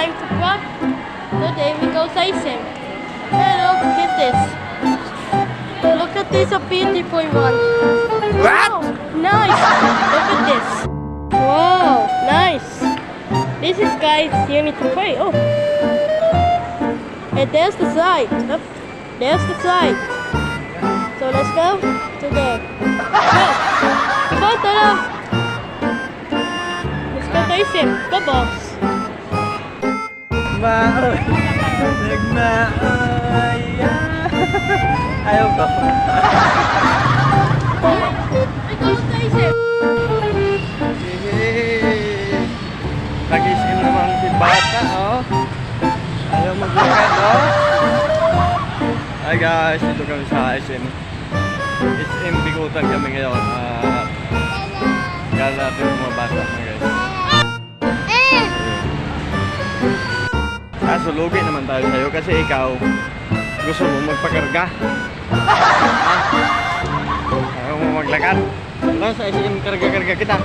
time to walk. Today we go racing. Hey, look at this. Look at this, a beautiful one. Wow, nice. Look at this. Wow, nice. This is guys, you need to play. Oh. And there's the slide. Up. There's the slide. So let's go to the go. Tara. Let's go racing. Go, boss. Maoy! Nagmaoy! Ayaw ko. We go racing. Yay! Nag-isim naman si bata, oh. Ayaw maglakad, oh. Hi guys, dito kami sa SM. SM Bigutan kami ngayon. Ah, gala natin mga bata, guys. Kaso lugi naman tayo sa'yo kasi ikaw gusto mo magpakarga. Ah, Ayaw mo maglakad. Wala sa SM karga-karga kita.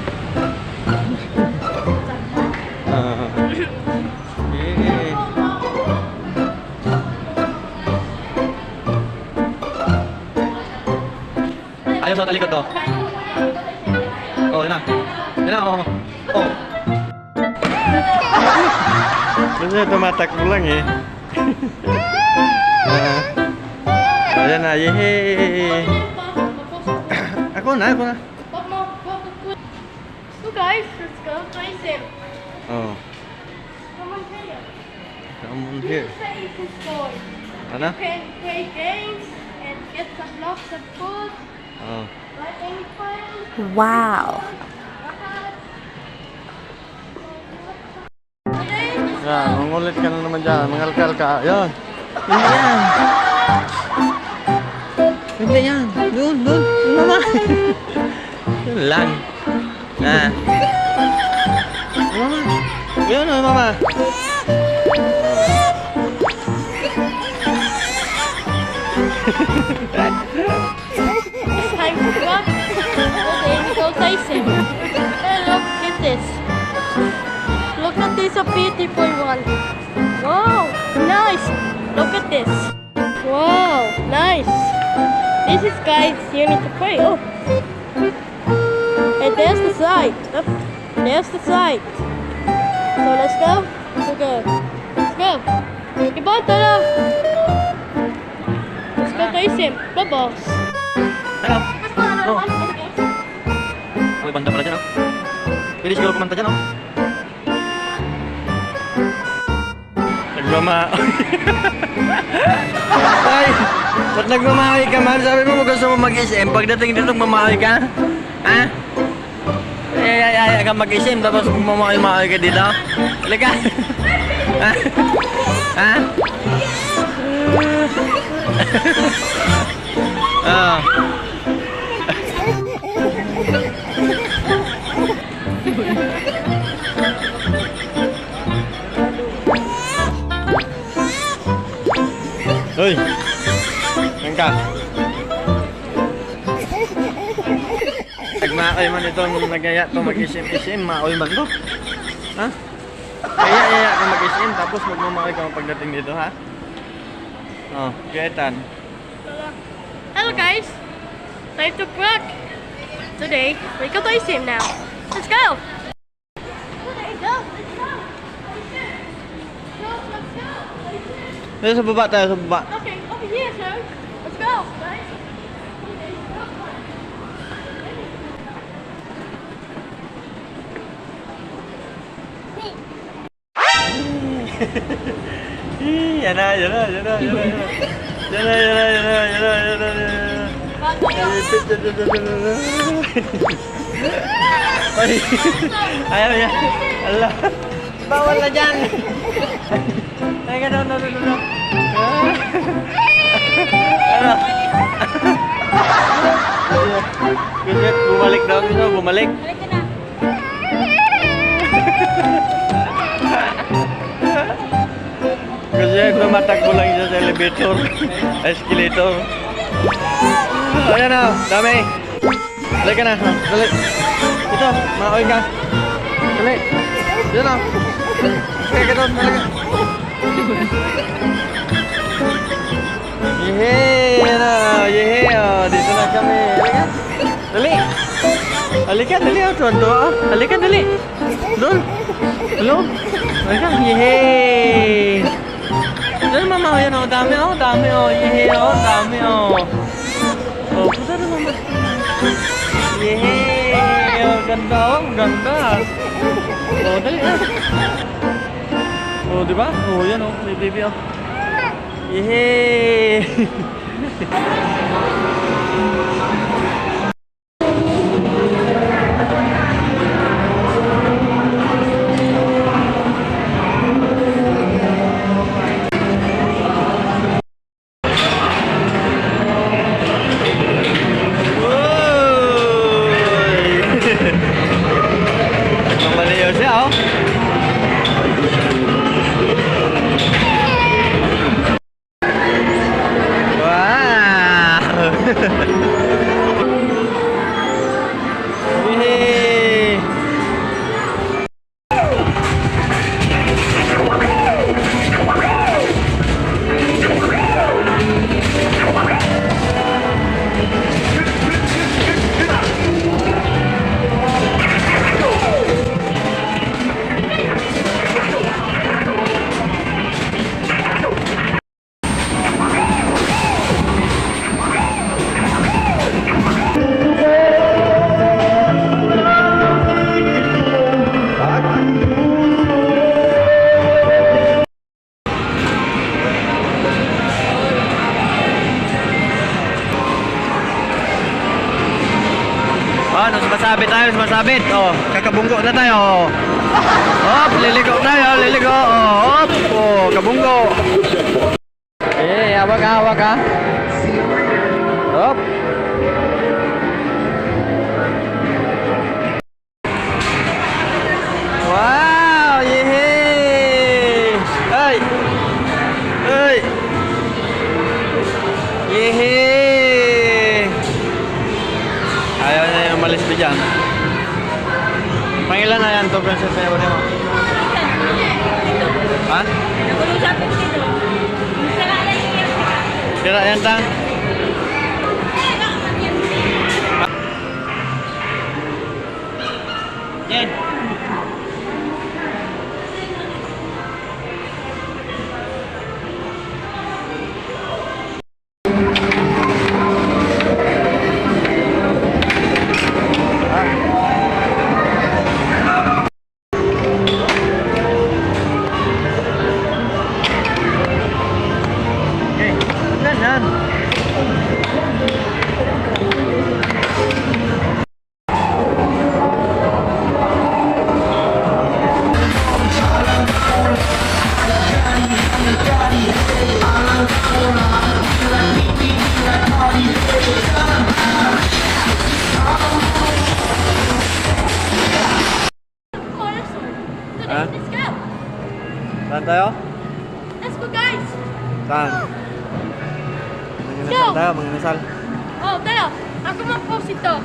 Ah. Yay. Ayaw sa talikod to. Oh, yun na. Yun na, oh. Oh. Kasi tumatakbo lang eh. Ah. Ayan na, yehey. Ako na, ako na. So guys, let's go racing. Oh, Come on here. come on here. This is toy. Ano? You can play games and get some lots of food. Oh. Like anything. Wow. Yan, mangulit ka na naman dyan. Mangalkal ka. Yan. Hindi yan. Hindi yan. Doon, doon. Mama. Yun lang. Ah. Mama. Yun, oh, mama. It's time to walk. Today we go racing. Is guys, you need to pray. Oh. And there's the slide. Up. There's the slide. So let's go. To go. Let's go. On, Tara. Let's go racing. Go, boss. Ano? No. Uy, banda pala dyan, oh. Pwede siguro kumanta dyan, oh. Nagmama... Ay! Ba't nagmamahay ka, man? Sabi mo, gusto mo mag-SM. Pagdating dito, mamahay ka? Ha? Ay, ay, ay, ka mag-SM, tapos mamahay-mahay ka dito? Halika! Ha? Ha? Ah. Hoy! Yan ka. Nagmakay man itong nagaya to mag-isim-isim, maoy man to. Ha? Kaya kaya ka mag-isim, tapos magmamakay ka pagdating dito, ha? Oh, Ketan. Hello guys, time to work. Today we go now. Let's go. Go, let's go. Dito sa baba tayo, sa baba. Okay, over here, sir. Let's go, guys. Ih, Yan na, yan na, yan na, yan na, yan na. Yan na, yan na, yan na, yan na, yan na, na. Ay, ayaw niya. Allah. Bawal na dyan. Ay, gano'n, no, no, no, no. Ano? Gusto bumalik daw, gusto bumalik. Kasi tumatakbo lang siya sa elevator. Escalator. Ayan na, dami. Dali ka na. Dali. Ito, maoy ka. Dali. Dito na. Kaya ganun talaga. Yehey! Yan na! Yehey! Oh, dito na kami. Halika! Dali! Halika, dali! Oh, tuwan-tuwa. Oh. Halika, dali! Doon! Hello? Yehey! Doon, mama. Oh, yan oh. Dami oh. Oh. Yehey oh. Dami oh. Oh! Oh, ganda oh. Ganda. Ah. Oh, di? Oh, yan oh. May baby! Ano, sumasabit tayo, sumasabit. Oh, kakabunggo na tayo. Hop, liliko tayo, liliko. Oh, hop. Oh, kabunggo. Eh, hawak ka, hawak ka. Hop. Dyan? Pangilan na yan to, princess yun mo. Ha? Kira yan tang? Manginasal tayo, manginasal. Oh, tayo! Ako mag-post ito.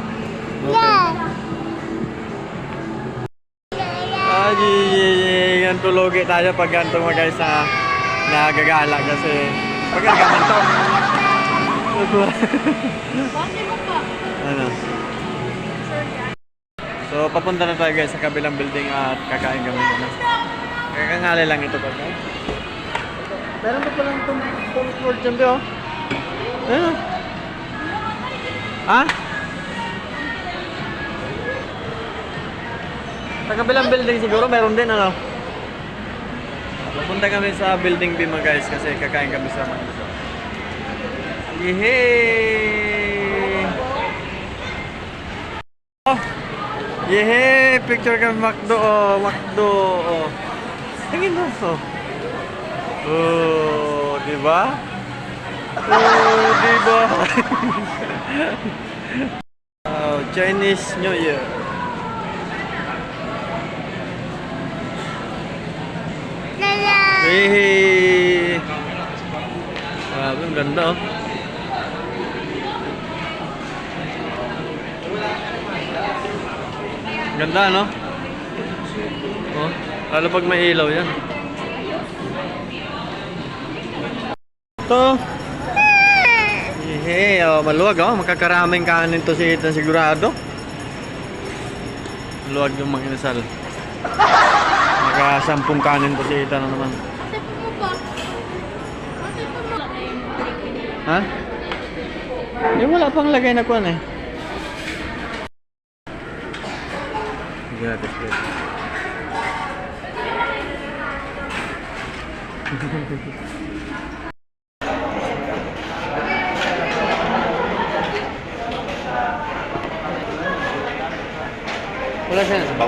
Ay, yan tulugi tayo pag ganito mga guys na nagagala kasi pag ganito to. Bakit mo pa? ano? So papunta na tayo guys sa kabilang building at kakain kami na. Kakangali lang ito pag Meron pa palang itong floor dyan oh? Ano? Ha? Sa kabilang building siguro meron din ano? Pupunta kami sa building B mga guys kasi kakain kami sa mga gusto. Yehey! Oh! Yehey! Picture kami Macdo oh! Macdo oh! Tingin mo oh! Oh! Diba? Oh! Diba? oh, Chinese New Year. Hey! Grabe, ang ganda oh. Ganda, no? Oh. Lalo pag may ilaw yan. Ito. Hey, oh, maluwag oh. Makakaraming kanin to si Ethan sigurado. Maluwag yung mga inasal. Nakasampung kanin to si Ethan na naman. Kasi pumaba. Ha? Eh, wala pang lagay na kuan eh. Sige natin, sige. 我来现在是保。